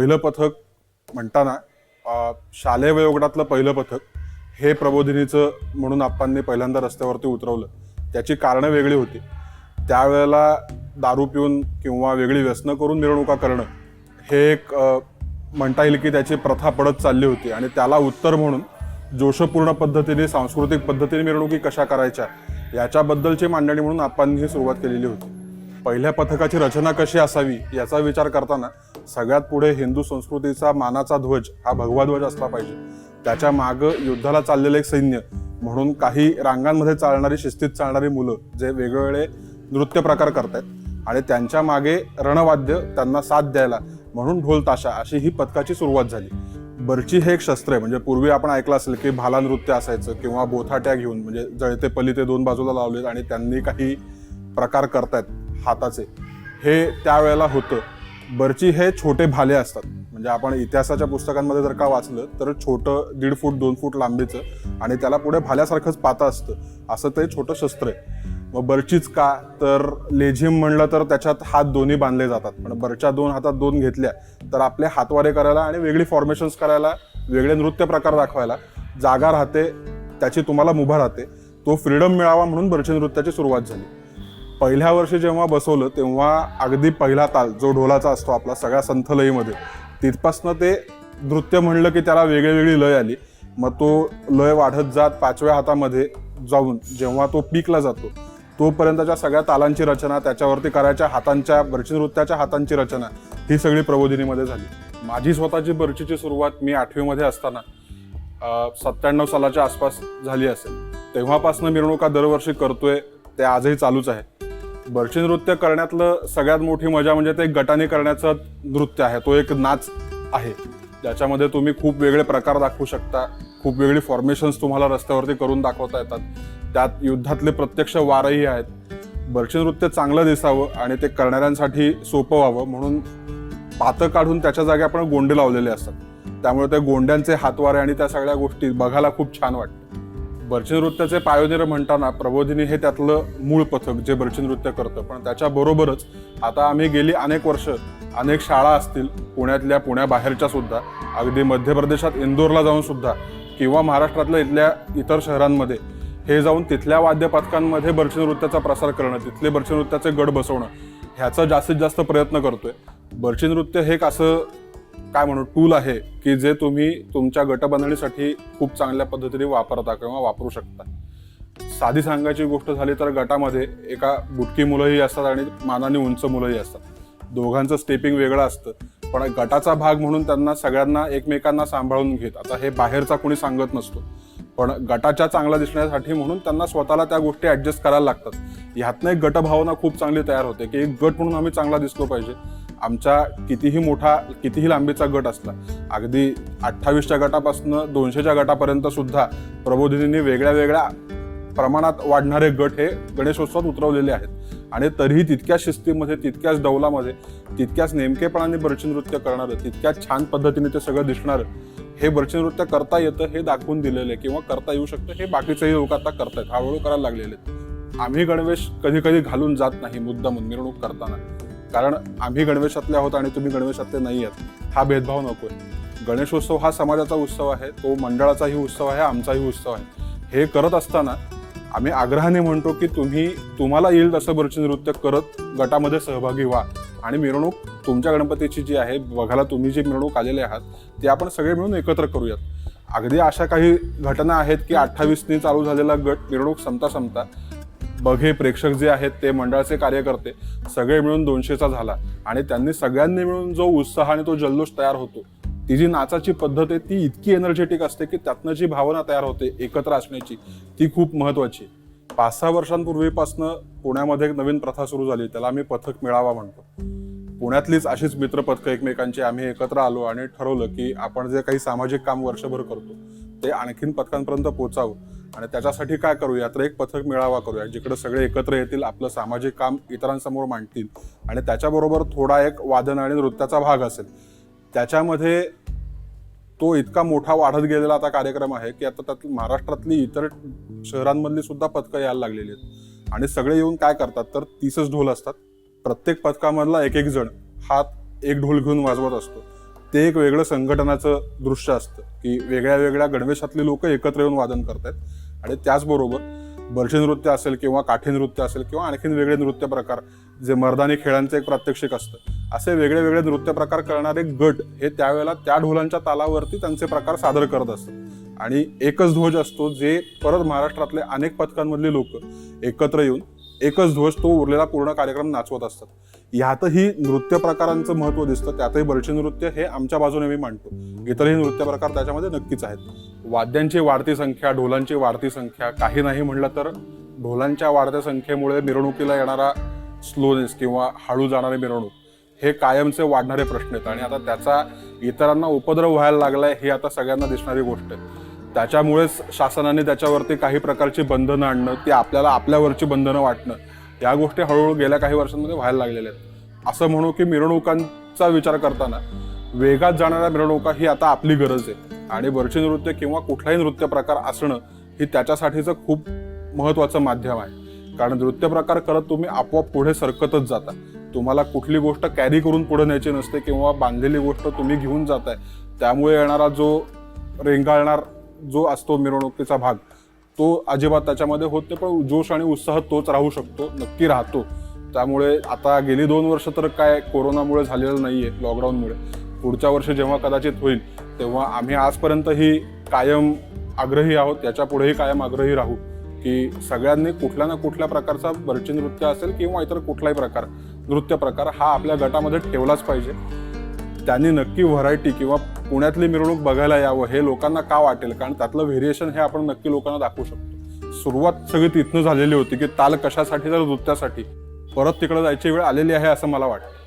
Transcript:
पहिलं पथक म्हणताना शालेय वयोगटातलं पहिलं पथक हे प्रबोधिनीचं म्हणून आप्पांनी पहिल्यांदा रस्त्यावरती उतरवलं. त्याची कारणं वेगळी होती. त्यावेळेला दारू पिऊन किंवा वेगळी व्यसनं करून मिरवणुका करणं हे एक म्हणता येईल की त्याची प्रथा पडत चालली होती. आणि त्याला उत्तर म्हणून जोशपूर्ण पद्धतीने सांस्कृतिक पद्धतीने मिरवणुकी कशा करायच्या याच्याबद्दलची मांडणी म्हणून आप्पांनी ही सुरुवात केलेली होती. पहिल्या पथकाची रचना कशी असावी याचा विचार करताना सगळ्यात पुढे हिंदू संस्कृतीचा मानाचा ध्वज हा भगवा ध्वज असला पाहिजे. त्याच्या मागं युद्धाला चाललेलं एक सैन्य म्हणून काही रांगांमध्ये चालणारी शिस्तीत चालणारी मुलं जे वेगवेगळे नृत्य प्रकार करतायत आणि त्यांच्या मागे रणवाद्य त्यांना साथ द्यायला म्हणून ढोल ताशा अशी ही पथकाची सुरुवात झाली. बर्ची हे एक शस्त्र आहे म्हणजे पूर्वी आपण ऐकलं असेल की भाला नृत्य असायचं किंवा बोथाट्या घेऊन म्हणजे जळते पलिते दोन बाजूला लावलेत आणि त्यांनी काही प्रकार करतायत. हाताचे. हे त्यावेळेला होतं. बर्ची हे छोटे भाले असतात. म्हणजे आपण इतिहासाच्या पुस्तकांमध्ये जर का वाचलं तर छोटं दीड फूट दोन फूट लांबीचं आणि त्याला पुढे भाल्यासारखंच पातं असतं. असं ते छोटं शस्त्र आहे. मग बर्चीच का? तर लेझिम म्हणलं तर त्याच्यात हात दोन्ही बांधले जातात. पण बरच्या दोन हातात दोन घेतल्या तर आपले हातवारे करायला आणि वेगळी फॉर्मेशन्स करायला वेगळे नृत्य प्रकार दाखवायला जागा राहते त्याची तुम्हाला मुभा राहते. तो फ्रीडम मिळावा म्हणून बर्ची नृत्याची सुरुवात झाली. पहिल्या वर्षी जेव्हा बसवलं तेव्हा अगदी पहिला ताल जो ढोलाचा असतो आपला सगळ्या संथलईमध्ये तिथपासनं ते नृत्य म्हणलं की त्याला वेगळी वेगळी लय आली. मग तो लय वाढत जात पाचव्या हातामध्ये जाऊन जेव्हा तो पीकला जातो तोपर्यंतच्या सगळ्या तालांची रचना त्याच्यावरती करायच्या हातांच्या बर्ची नृत्याच्या हातांची रचना ही सगळी प्रबोधिनीमध्ये झाली. माझी स्वतःची बर्चीची सुरुवात मी आठवीमध्ये असताना सत्त्याण्णव सालाच्या आसपास झाली असेल. तेव्हापासनं मिरवणुका दरवर्षी करतोय ते आजही चालूच आहे. बर्ची नृत्य करण्यातलं सगळ्यात मोठी मजा म्हणजे ते गटाने करण्याचं नृत्य आहे. तो एक नाच आहे. ज्याच्यामध्ये तुम्ही खूप वेगळे प्रकार दाखवू शकता. खूप वेगळी फॉर्मेशन्स तुम्हाला रस्त्यावरती करून दाखवता येतात. त्यात युद्धातले प्रत्यक्ष वारही आहेत. बर्ची नृत्य चांगलं दिसावं आणि ते करणाऱ्यांसाठी सोपं व्हावं म्हणून पातं काढून त्याच्या जागी आपण गोंडे लावलेले असतात. त्यामुळे त्या गोंड्यांचे हातवारे आणि त्या सगळ्या गोष्टी बघायला खूप छान वाटतं. नृत्याचे पायोनिर म्हणताना प्रबोधिनी हे त्यातलं मूळ पथक जे बर्ची नृत्य करतं. पण त्याच्याबरोबरच आता आम्ही गेली अनेक वर्ष अनेक शाळा असतील पुण्यातल्या पुण्याबाहेरच्या सुद्धा अगदी मध्य प्रदेशात इंदोरला जाऊन सुद्धा किंवा महाराष्ट्रातल्या इथल्या इतर शहरांमध्ये हे जाऊन तिथल्या वाद्य पथकांमध्ये नृत्याचा प्रसार करणं तिथले बर्ची नृत्याचे गड बसवणं ह्याचा जास्तीत जास्त प्रयत्न करतोय. बर्ची नृत्य हे एक असं काय म्हणू टूल आहे की जे तुम्ही तुमच्या गटबांधणीसाठी खूप चांगल्या पद्धतीने वापरता किंवा वापरू शकता. साधी सांगायची गोष्ट झाली तर गटामध्ये एका बुटकी मुलंही असतात आणि मानाने उंच मुलंही असतात. दोघांचं स्टेपिंग वेगळं असतं. पण गटाचा भाग म्हणून त्यांना सगळ्यांना एकमेकांना सांभाळून घेत. आता हे बाहेरचा कोणी सांगत नसतो. पण गटाच्या चांगला दिसण्यासाठी म्हणून त्यांना स्वतःला त्या गोष्टी ॲडजस्ट करायला लागतात. ह्यातनं एक गटभावना खूप चांगली तयार होते की एक गट म्हणून आम्ही चांगला दिसलो पाहिजे. आमचा कितीही मोठा कितीही लांबीचा गट असला अगदी अठ्ठावीसच्या गटापासून दोनशेच्या गटापर्यंत सुद्धा प्रबोधिनींनी वेगळ्या वेगळ्या प्रमाणात वाढणारे गट हे गणेशोत्सवात उतरवलेले आहेत. आणि तरीही तितक्याच शिस्तीमध्ये तितक्याच डौलामध्ये तितक्याच नेमकेपणाने नृत्य करणारं तितक्याच छान पद्धतीने ते सगळं दिसणारं हे नृत्य करता येतं हे दाखवून दिलेलं आहे किंवा करता येऊ शकतं हे बाकीचेही लोक आता करतायत हळूहळू करायला लागलेले आहेत. आम्ही गणवेश कधी कधी घालून जात नाही मुद्दाम मिरवणूक करताना. कारण आम्ही गणवेशातले आहोत आणि तुम्ही गणवेशातले नाही आहात. हा भेदभाव नकोय. गणेशोत्सव हा समाजाचा उत्सव आहे तो मंडळाचाही उत्सव आहे आमचाही उत्सव आहे. हे करत असताना आम्ही आग्रहाने म्हणतो की तुम्ही तुम्हाला येईल तसं बर्ची नृत्य करत गटामध्ये सहभागी व्हा. आणि मिरवणूक तुमच्या गणपतीची जी आहे बघायला तुम्ही जी मिरवणूक आलेले आहात ते आपण सगळे मिळून एकत्र करूयात. अगदी अशा काही घटना आहेत की अठ्ठावीसनी चालू झालेला गट मिरवणूक संपता संपता बघे प्रेक्षक जे आहेत ते मंडळाचे कार्यकर्ते सगळे मिळून दोनशेचा झाला. आणि त्यांनी सगळ्यांनी मिळून जो उत्साह आणि तो जल्लोष तयार होतो ती जी नाचाची पद्धत आहे ती इतकी एनर्जेटिक असते की त्यातनं जी भावना तयार होते एकत्र असण्याची ती खूप महत्वाची पाच सहा वर्षांपूर्वीपासनं पुण्यामध्ये एक नवीन प्रथा सुरू झाली त्याला आम्ही पथक मेळावा म्हणतो. पुण्यातलीच अशीच मित्रपथकं एकमेकांची आम्ही एकत्र आलो आणि ठरवलं की आपण जे काही सामाजिक काम वर्षभर करतो ते आणखीन पथकांपर्यंत पोचावं. आणि त्याच्यासाठी काय करूया तर एक पथक मेळावा करूया जिकडे सगळे एकत्र येतील आपलं सामाजिक काम इतरांसमोर मांडतील. आणि त्याच्याबरोबर थोडा एक वादन आणि नृत्याचा भाग असेल. त्याच्यामध्ये तो इतका मोठा वाढत गेलेला आता कार्यक्रम आहे की आता त्यात महाराष्ट्रातली इतर शहरांमधली सुद्धा पथकं यायला लागलेली आहेत. आणि सगळे येऊन काय करतात? तर तीसच ढोल असतात. प्रत्येक पथकामधला एक एक जण हात एक ढोल घेऊन वाजवत असतो. ते एक वेगळं संघटनाचं दृश्य असतं की वेगळ्या वेगळ्या गणवेशातले लोक एकत्र येऊन वादन करतायत. आणि त्याचबरोबर बर्शी नृत्य असेल किंवा काठी नृत्य असेल किंवा आणखीन वेगळे नृत्य प्रकार जे मर्दानी खेळांचं एक प्रात्यक्षिक असतं. असे वेगळे वेगळे नृत्य प्रकार करणारे गट हे त्यावेळेला त्या ढोलांच्या तालावरती त्यांचे प्रकार सादर करत असतात आणि एकच ध्वज असतो जे परत महाराष्ट्रातले अनेक पथकांमधले लोक एकत्र येऊन एकच ध्वज तो उरलेला पूर्ण कार्यक्रम नाचवत असतात. ह्यातही नृत्य प्रकारांचं महत्त्व दिसतं त्यातही बर्षी नृत्य हे आमच्या बाजूने मी मांडतो. इतरही नृत्य प्रकार त्याच्यामध्ये नक्कीच आहेत. वाद्यांची वाढती संख्या ढोलांची वाढती संख्या काही नाही म्हणलं तर ढोलांच्या वाढत्या संख्येमुळे मिरवणुकीला येणारा स्लोनेस किंवा हळू जाणारी मिरवणूक हे कायमचे वाढणारे प्रश्न आहेत. आणि आता त्याचा इतरांना उपद्रव व्हायला लागलाय ही आता सगळ्यांना दिसणारी गोष्ट आहे. त्याच्यामुळेच शासनाने त्याच्यावरती काही प्रकारची बंधनं आणणं ती आपल्याला आपल्यावरची बंधनं वाटणं या गोष्टी हळूहळू गेल्या काही वर्षांमध्ये व्हायला लागलेल्या आहेत. असं म्हणू की मिरवणुकांचा विचार करताना वेगात जाणाऱ्या मिरवणुका ही आता आपली गरज आहे. आणि वरची नृत्य किंवा कुठलाही नृत्य प्रकार असणं ही त्याच्यासाठीचं खूप महत्त्वाचं माध्यम आहे. कारण नृत्य प्रकार करत तुम्ही आपोआप पुढे सरकतच जाता. तुम्हाला कुठली गोष्ट कॅरी करून पुढे न्यायची नसते किंवा बांधलेली गोष्ट तुम्ही घेऊन जाताय. त्यामुळे येणारा जो रेंगाळणार जो असतो मिरवणुकीचा भाग तो अजिबात त्याच्यामध्ये होत नाही पण जोश आणि उत्साह तोच राहू शकतो नक्की राहतो. त्यामुळे आता गेली दोन वर्ष तर काय कोरोनामुळे झालेलं नाही आहे लॉकडाऊनमुळे पुढच्या वर्षी जेव्हा कदाचित होईल तेव्हा आम्ही आजपर्यंतही कायम आग्रही आहोत याच्या पुढेही कायम आग्रही राहू की सगळ्यांनी कुठल्या ना कुठल्या प्रकारचा बर्ची नृत्य असेल किंवा इतर कुठलाही प्रकार नृत्य प्रकार हा आपल्या गटामध्ये ठेवलाच पाहिजे. त्यांनी नक्की व्हरायटी किंवा पुण्यातली मिरवणूक बघायला यावं हे लोकांना का वाटेल? कारण त्यातलं व्हेरिएशन हे आपण नक्की लोकांना दाखवू शकतो. सुरुवात सगळी तिथनं झालेली होती की ताल कशासाठी तर नृत्यासाठी परत तिकडे जायची वेळ आलेली आहे असं मला वाटतं.